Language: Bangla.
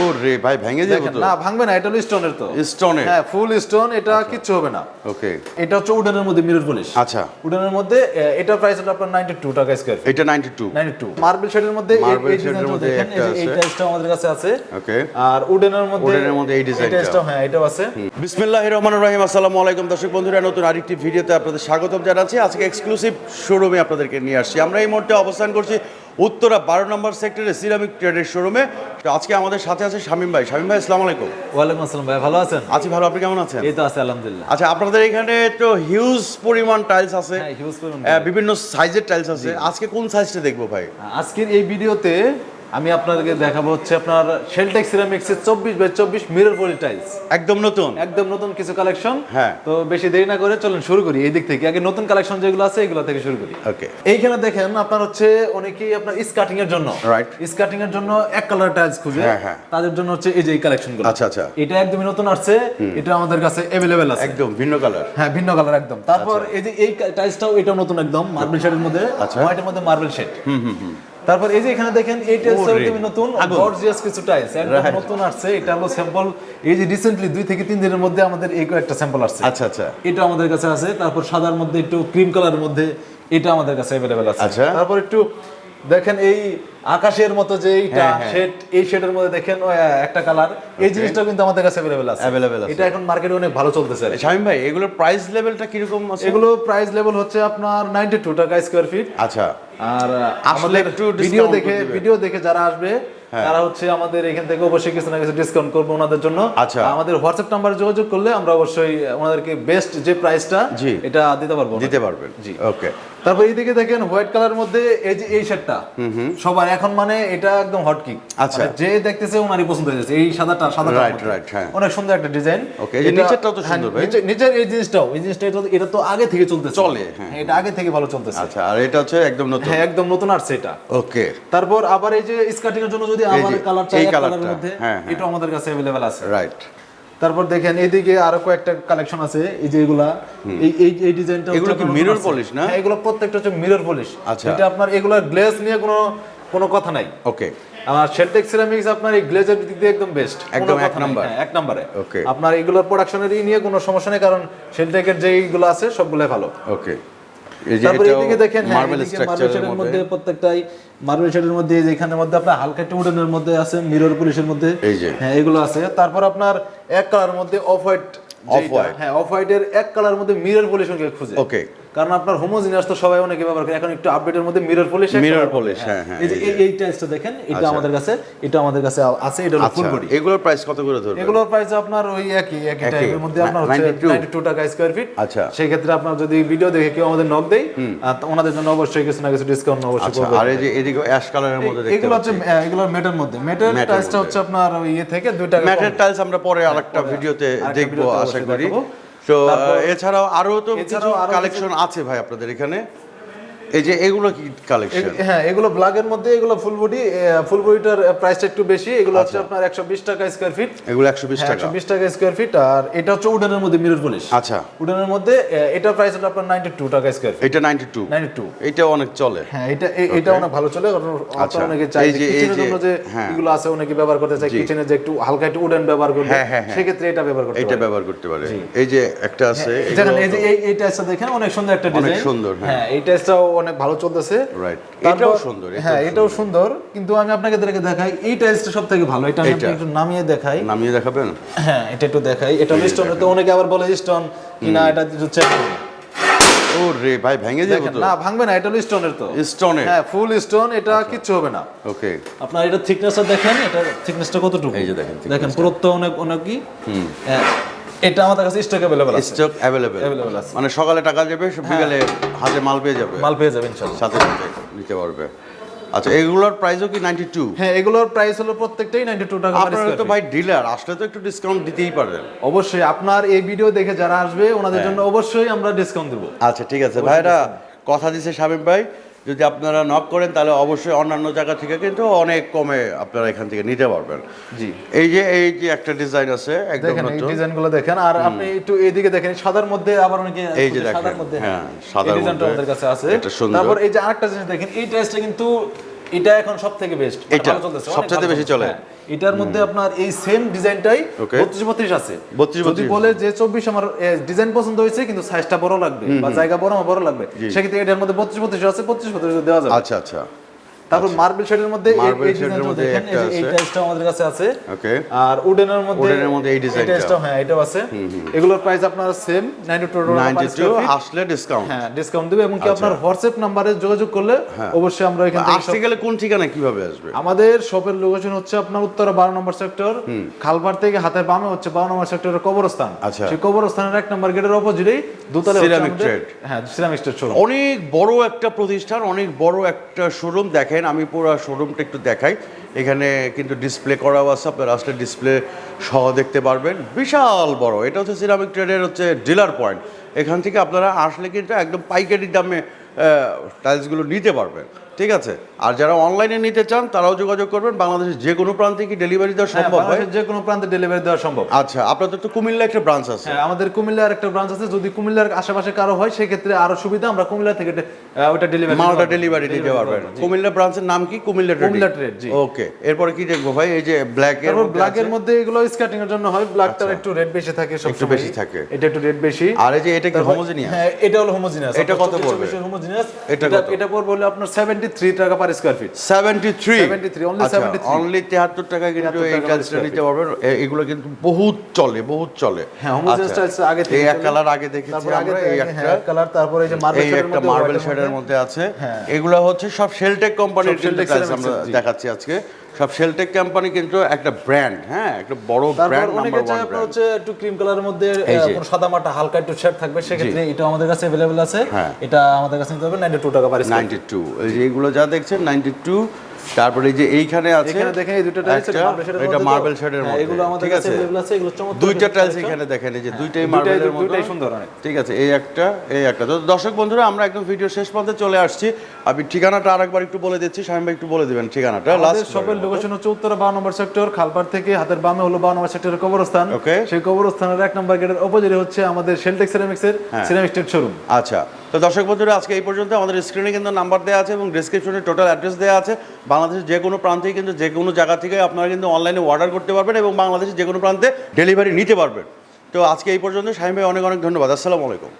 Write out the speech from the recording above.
ও রে ভাই ভেঙে যাবে তো? না ভাঙবে না এটা হলো স্টোনের তো। স্টোনের হ্যাঁ ফুল স্টোন এটা কিচ্ছু হবে না। ওকে এটা হচ্ছে উডেনের মধ্যে মিরর পলিশ আচ্ছা। উডেনের মধ্যে এটা প্রাইস হলো আপনার 92 টাকা স্কয়ার ফিট এটা 92 92 মার্বেল শেডের মধ্যে shade এর মধ্যে একটা এই আছে। আমাদের কাছে আছে। ওকে আর উডেনের মধ্যে উডেনের মধ্যে এই ডিজাইনটা। টাইলসটা হ্যাঁ এটাও আছে। বিসমিল্লাহ রহমান রহিম আসসালামু আলাইকুম। দর্শক বন্ধুরা নতুন আরেকটি ভিডিওতে আপনাদের স্বাগতম জানাচ্ছি। আজকে এক্সক্লুসিভ শোরুমে আপনাদেরকে নিয়ে আসছি। আমরা এই মুহূর্তে অবস্থান করছি উত্তরা বারো নম্বর সেক্টরে সিরামিক ট্রেডের শোরুমে। তো আজকে আমাদের সাথে আছে শামিম ভাই। শামিম ভাই আসসালামু আলাইকুম। ওয়ালাইকুম আসসালাম ভাই ভালো আছেন? আছি ভালো আপনি কেমন আছেন? এই তো আছে আলহামদুলিল্লাহ। আচ্ছা আপনাদের এখানে তো হিউজ পরিমাণ টাইলস আছে। হ্যাঁ হিউজ পরিমাণ আহ, বিভিন্ন সাইজের টাইলস আছে। আজকে কোন সাইজটা দেখব ভাই? আজকের এই ভিডিওতে আমি আপনাদেরকে দেখাবো হচ্ছে আপনার শেলটেক সিরামিক্স এর চব্বিশ বাই চব্বিশ মিরর পলি টাইলস একদম নতুন একদম নতুন কিছু কালেকশন হ্যাঁ। তো বেশি দেরি না করে চলুন শুরু করি এই দিক থেকে আগে নতুন কালেকশন যেগুলো আছে এগুলো থেকে শুরু করি ওকে এইখানে দেখেন আপনার হচ্ছে অনেকেই আপনার স্কার্টিং এর জন্য Right. স্কার্টিং এর জন্য এক কালার টাইলস খুঁজে হ্যাঁ, হ্যাঁ। তাদের জন্য হচ্ছে এই যে এই কালেকশন গুলো আচ্ছা আচ্ছা এটা একদমই নতুন আসছে এটা আমাদের কাছে अवेलेबल আছে একদম ভিন্ন কালার হ্যাঁ ভিন্ন কালার একদম তারপর এই যে এই টাইলসটাও এটাও নতুন একদম মার্বেল শেডের মধ্যে আচ্ছা। হোয়াইটের মধ্যে মার্বেল শেড তারপর এই যে এখানে দেখেন এই টাইলসটাও oh, কিন্তু নতুন গর্জিয়াস কিছু টাইলস একদম নতুন আসছে এটা হলো স্যাম্পল এই যে রিসেন্টলি দুই থেকে তিন দিনের মধ্যে আমাদের এই একটা স্যাম্পল আসছে। আচ্ছা আচ্ছা। এটা আমাদের কাছে আছে তারপর সাদার মধ্যে একটু ক্রিম কালারের মধ্যে এটা আমাদের কাছে অ্যাভেলেবেল আছে। আচ্ছা। তারপর একটু দেখেন এই আকাশের মতো যে এইটা হ্যাঁ, হ্যাঁ। শেড এই শেডের মধ্যে দেখেন ওই, আহ, একটা কালার এই জিনিসটা কিন্তু আমাদের কাছে अवेलेबल আছে Available আছে। এটা এখন মার্কেটে অনেক ভালো চলতেছে শামীম ভাই এগুলোর প্রাইস লেভেলটা কিরকম আছে এগুলো প্রাইস লেভেল হচ্ছে আপনার 92 টাকা স্কয়ার ফিট আচ্ছা আর আসলে আমাদের একটু ভিডিও discount দেখে করে দিবেন। ভিডিও দেখে যারা আসবে হ্যাঁ। তারা হচ্ছে আমাদের এখান থেকে অবশ্যই কিছু না কিছু ডিসকাউন্ট করবো ওনাদের জন্য আচ্ছা। আমাদের হোয়াটসঅ্যাপ নাম্বারে যোগাযোগ করলে আমরা অবশ্যই ওনাদেরকে বেস্ট যে প্রাইসটা জি। এটা দিতে পারবো দিতে পারবেন জি। ওকে তারপর এইদিকে দেখেন হোয়াইট কালার মধ্যে এই যে এই শার্টটা সবার এখন মানে এটা একদম হট কিক আচ্ছা। যে দেখতেছে ওনারই পছন্দ হয়ে যাচ্ছে এই সাদাটা সাদাটা Right, right, হ্যাঁ। অনেক সুন্দর একটা ডিজাইন Okay, এই যে নিচেরটাও তো সুন্দর ভাই। নিচের এই জিনিসটাও এই জিনিসটা এটা তো- এটা তো আগে থেকে চলতেছে চলে, হ্যাঁ। এটা আগে থেকে ভালো চলতেছে আচ্ছা আর এটা হচ্ছে একদম নতুন হ্যাঁ একদম নতুন আসছে এটা ওকে তারপর আবার এই যে স্কার্টিং এর জন্য যদি এই আমার যে, কালার চাই এই এই কালারের কালারটা, মধ্যে হ্যাঁ, হ্যাঁ। এটা আমাদের কাছে अवेलेबल আছে রাইট তারপর দেখেন এদিকে আরও কয়েকটা কালেকশন আছে এই যে এগুলা। এই এই এই ডিজাইনটা এগুলো কি মিরর পলিশ না? হ্যাঁ এগুলো প্রত্যেকটা হচ্ছে মিরর পলিশ আচ্ছা। এটা আপনার এগুলা গ্লেজ নিয়ে কোনো কোনো কথা নাই। ওকে আমার শেলটেক সিরামিক্স আপনার এই গ্লেজের দিক দিয়ে একদম বেস্ট একদম এক নাম্বার। এক নম্বরে ওকে আপনার এগুলোর প্রোডাকশনের নিয়ে কোনো সমস্যা নেই কারণ শেলটেকের যেইগুলো আছে সবগুলোই ভালো। ওকে তারপরে এদিকে দেখেন হ্যাঁ, মার্বেল মার্বেল স্ট্রাকচারের মধ্যে। প্রত্যেকটাই মার্বেল শেডের মধ্যে এই মধ্যে আপনার হালকা একটু উডেনের মধ্যে আছে মিরর পুলিশের মধ্যে। হ্যাঁ এগুলো আছে। তারপর আপনার এক কালার মধ্যে অফ হোয়াইট Off-white। হ্যাঁ অফ হোয়াইটের এক কালার মধ্যে মিরর পলিশ খুঁজে। ওকে কারণ আপনার তো সবাই অনেকে ব্যবহার করে এখন একটু আপডেটের মধ্যে মিরর পলিশ Mirror polish, হ্যাঁ, হ্যাঁ, এই যে এই টাইলসটা দেখেন এটা আচ্ছা। আমাদের কাছে এটা আমাদের কাছে আছে এটা হলো ফুল আচ্ছা বডি এগুলোর প্রাইস কত করে ধরবেন? এগুলোর প্রাইস আপনার ওই একই একই টাইপের মধ্যে আপনার হচ্ছে 92 92 টাকা স্কয়ার ফিট আচ্ছা। সেই ক্ষেত্রে আপনার যদি ভিডিও দেখে কেউ আমাদের নক দেয় ওনাদের জন্য অবশ্যই কিছু না কিছু ডিসকাউন্ট অবশ্যই আচ্ছা করবে আর এই যে এদিকে অ্যাশ কালারের মধ্যে দেখতে এগুলো হচ্ছে আহ, এগুলোর মেটার মধ্যে। মেটার এর হচ্ছে আপনার ইয়ে থেকে 2 টাকা ম্যাটের টাইলস আমরা পরে আরেকটা ভিডিওতে দেখব আশা করি। তো এছাড়াও আরও তো এছাড়াও কালেকশন আছে ভাই আপনাদের এখানে। এই যে এগুলো কি কালেকশন হ্যাঁ এগুলো ব্ল্যাকের মধ্যে এগুলো ফুল বডি ফুল বডিটার প্রাইসটা একটু বেশি। এগুলো হচ্ছে আপনার 120 টাকা স্কয়ার ফিট এগুলো একশো বিশ টাকা। 120 টাকা স্কয়ার ফিট আর এটা হচ্ছে উডেনের মধ্যে মিরর পলিশ আচ্ছা। উডেনের মধ্যে এটার প্রাইস হলো আপনার 92 টাকা স্কয়ার ফিট এটা নাইনটি টু 92 এটা অনেক চলে। হ্যাঁ এটা এটা অনেক ভালো চলে। কারণ আচ্ছা, অনেকে চাই যে- এই কিচেনের যে- জন্য যে হ্যাঁ। এগুলো আছে অনেকে ব্যবহার করতে চায় কিচেনে যে একটু হালকা একটু উডেন ব্যবহার করবে হ্যাঁ, হ্যাঁ, হ্যাঁ। সেক্ষেত্রে এটা ব্যবহার করতে এটা ব্যবহার করতে পারে। এই যে একটা আছে দেখেন এই যে এই এই টাইসটা দেখেন অনেক সুন্দর একটা অনেক সুন্দর, হ্যাঁ। হ্যাঁ এই টাইসটাও অনেক ভালো চলতেছে. এটাও সুন্দর, হ্যাঁ এটাও সুন্দর। কিন্তু আমি আপনাকে দেখে দেখাই এই টাইসটা সবথেকে ভালো। এটা আমি একটু নামিয়ে দেখাই। নামিয়ে দেখাবেন? হ্যাঁ এটা একটু দেখাই। এটা স্টোন তো অনেকে আবার বলে স্টোন কিনা এটা হচ্ছে ও রে ভাই ভেঙে যাবে তো। না ভাঙবে না এটা হলো স্টোনের তো। স্টোনের হ্যাঁ ফুল স্টোন এটা কিচ্ছু হবে না। ওকে আপনার এটা থিকনেসটা দেখেন এটা থিকনেসটা কতটুকু? এই যে দেখেন দেখেন পুরুত্ব অনেক অনেক কি? হ্যাঁ, এটা আমাদের কাছে স্টক अवेलेबल আছে স্টক অ্যাভেলেবেল Available আছে। মানে সকালে টাকা যাবে সব বিকালে হাতে মাল পেয়ে যাবে মাল পেয়ে যাবেন ইনশাআল্লাহ সাথে সাথে নিতে পারবে আচ্ছা এগুলোর প্রাইসও কি নাইনটি টু হ্যাঁ এগুলোর প্রাইস হলো প্রত্যেকটাই 92 টাকা per আপনারা square তো feet। ভাই ডিলার আসলে তো একটু ডিসকাউন্ট দিতেই পারবেন অবশ্যই আপনার এই ভিডিও দেখে যারা আসবে ওনাদের হ্যাঁ। জন্য অবশ্যই আমরা ডিসকাউন্ট দেব আচ্ছা ঠিক আছে ভাইরা কথা দিছে শামীম ভাই যদি আপনারা নক করেন তাহলে অবশ্যই অন্যান্য জায়গা থেকে কিন্তু অনেক কমে আপনারা এখান থেকে নিতে পারবেন জি এই যে এই যে একটা ডিজাইন আছে একদম নতুন ডিজাইনগুলো দেখেন আর আপনি একটু এদিকে দেখেন সাদার মধ্যে আবার অনেকে এই যে সাদার দেখেন, মধ্যে হ্যাঁ, সাদার ডিজাইনটা মধ্যে। আমাদের কাছে আছে এটা সুন্দর। তারপর এই যে আরেকটা জিনিস দেখেন এই ড্রেসটা কিন্তু এটা এখন সব থেকে বেস্ট এটা সবচেয়ে বেশি চলে। এটার মধ্যে আপনার এই সেম ডিজাইনটাই. বত্রিশ বত্রিশ আছে। 32 যদি বলে যে চব্বিশ আমার ডিজাইন পছন্দ হয়েছে কিন্তু সাইজটা বড় লাগবে বা জায়গা বড় আমার বড় লাগবে সেক্ষেত্রে এটার মধ্যে বত্রিশ বত্রিশ আছে বত্রিশ বত্রিশ দেওয়া যাবে। আচ্ছা আচ্ছা। তারপর মার্বেল শেডের মধ্যে এর ডিজাইনটা মধ্যে একটা যে এই টাইলসটা আমাদের কাছে আছে। ওকে। আর উডেনের মধ্যে উডেনের মধ্যে এই ডিজাইনটা। টাইলসটা হ্যাঁ এটাও আছে। এগুলোর প্রাইস আপনার সেম 92 টাকা ninety per two square feet। আসলে ডিসকাউন্ট হ্যাঁ ডিসকাউন্ট দেবে এবং কি আচ্ছা। আপনার নাম্বারে যোগাযোগ করলে অবশ্যই আমরা এখান থেকে আসতে গেলে কোন ঠিকানা কীভাবে আসবে? আমাদের শপের লোকেশন হচ্ছে আপনার উত্তরা বারো নম্বর সেক্টর খালপাড় থেকে হাতের বামে হচ্ছে বারো নম্বর সেক্টরের কবরস্থান। আচ্ছা। সেই কবরস্থানের এক নম্বর গেটের অপোজিটেই দুতলা Ceramic trade। হ্যাঁ সিরামিক ট্রেড শোরুম অনেক বড় একটা প্রতিষ্ঠান অনেক বড় একটা শোরুম দেখেন আমি পুরো শোরুমটা একটু দেখাই। এখানে কিন্তু ডিসপ্লে করাও আছে, আপনারা আসলে ডিসপ্লে সহ দেখতে পারবেন। বিশাল বড়, এটা হচ্ছে সিরামিক ট্রেডের হচ্ছে ডিলার পয়েন্ট এখান থেকে আপনারা আসলে কিন্তু একদম পাইকারি দামে টাইলসগুলো নিতে পারবেন। ঠিক আছে? আর যারা অনলাইনে নিতে চান তারাও যোগাযোগ করবেন। বাংলাদেশের যে কোনো প্রান্তে কি ডেলিভারি দেওয়া হ্যাঁ, সম্ভব হয়? যে কোনো প্রান্তে ডেলিভারি দেওয়া সম্ভব। আচ্ছা আপনাদের তো কুমিল্লা একটা ব্রাঞ্চ আছে। হ্যাঁ আমাদের কুমিল্লার একটা ব্রাঞ্চ আছে। যদি কুমিল্লার আশেপাশে কারও হয় সেক্ষেত্রে আরও সুবিধা আমরা কুমিল্লা থেকে ওটা ডেলিভারি মালটা ডেলিভারি দিতে পারবেন কুমিল্লা ব্রাঞ্চের নাম কি? কুমিল্লা ট্রেড কুমিল্লা trade, জি। ওকে এরপরে কি দেখব ভাই? এই যে ব্ল্যাক এর ব্ল্যাক এর মধ্যে এগুলো স্কার্টিং এর জন্য হয়। ব্ল্যাকটার একটু রেড বেশি থাকে সব একটু বেশি থাকে। এটা একটু রেড বেশি। আর এই যে এটা কি হোমোজেনিয়াস হ্যাঁ এটা হলো হোমোজিনিয়াস এটা কত পড়বে? হোমোজিনিয়াস এটা এটা পড়বে হলো আপনার 73 টাকা per square feet 73 73, only 73 only 73 টাকা কিন্তু এই টাইলসটা নিতে পারবেন। এগুলো কিন্তু বহুত চলে বহুত চলে। হ্যাঁ হোমোজিনিয়াস আচ্ছা। টাইলস আগে থেকে এই এক কালার আগে দেখেছি আমরা এই একটা। হ্যাঁ, কালার তারপর এই যে মার্বেল এই শেডের মধ্যে মার্বেল এর শেডের মধ্যে। মধ্যে আছে। হ্যাঁ। এগুলো হচ্ছে সব সেলটেক কোম্পানির টাইলস আমরা দেখাচ্ছি আজকে। সব শেলটেক কোম্পানি কিন্তু একটা ব্র্যান্ড হ্যাঁ একটা বড় তারপর ব্র্যান্ড অনেকে নাম্বার চায় ওয়ান আপনার হচ্ছে একটু ক্রিম কালারের মধ্যে এই আহ, যে। কোনো সাদা মাটা হালকা একটু শেড থাকবে সেক্ষেত্রে এটা আমাদের কাছে अवेलेबल আছে হ্যাঁ। এটা আমাদের কাছে নিতে হবে 92 টাকা পার স্কয়ার নাইনটি টু এই যে এইগুলো যা দেখছেন নাইনটি টু তারপরে এই যে এইখানে আছে এখানে দেখেন এই দুটো টাইলস একটা, এটা মার্বেল শেডের মধ্যে এগুলো আমাদের ঠিক কাছে আছে अवेलेबल আছে এগুলো চমৎকার দুইটা কিছু টাইলস collection। এখানে দেখেন এই যে দুইটাই দুইটাই- মার্বেলের মতো দুইটাই সুন্দর অনেক। ঠিক আছে এই একটা এই একটা তো দর্শক বন্ধুরা আমরা একদম ভিডিও শেষ পর্যন্ত চলে আসছি আমি ঠিকানাটা আরেকবার একটু বলে দিচ্ছি শাহিম ভাই একটু বলে দিবেন ঠিকানাটা আমাদের লাস্ট শপের লোকেশন হচ্ছে উত্তরা বারো নম্বর সেক্টর খালপাড় থেকে হাতের বামে হলো বারো নম্বর সেক্টরের কবরস্থান Okay. সেই কবরস্থানের এক নম্বর গেটের অপোজিটে হচ্ছে আমাদের শেলটেক সিরামিক্স এর হ্যাঁ। সিরামিক স্টেট শোরুম আচ্ছা তো দর্শক বন্ধুরা, আজকে এই পর্যন্ত আমাদের স্ক্রিনে কিন্তু নাম্বার দেওয়া আছে এবং ডিসক্রিপশনে টোটাল অ্যাড্রেস দেওয়া আছে। বাংলাদেশের যে কোনো প্রান্তেই কিন্তু যে কোনো জায়গা থেকে আপনারা কিন্তু অনলাইনে অর্ডার করতে পারবেন এবং বাংলাদেশের যে কোনো প্রান্তে ডেলিভারি নিতে পারবেন। তো আজকে এই পর্যন্ত সাহেব ভাই অনেক অনেক ধন্যবাদ। আসসালামু আলাইকুম।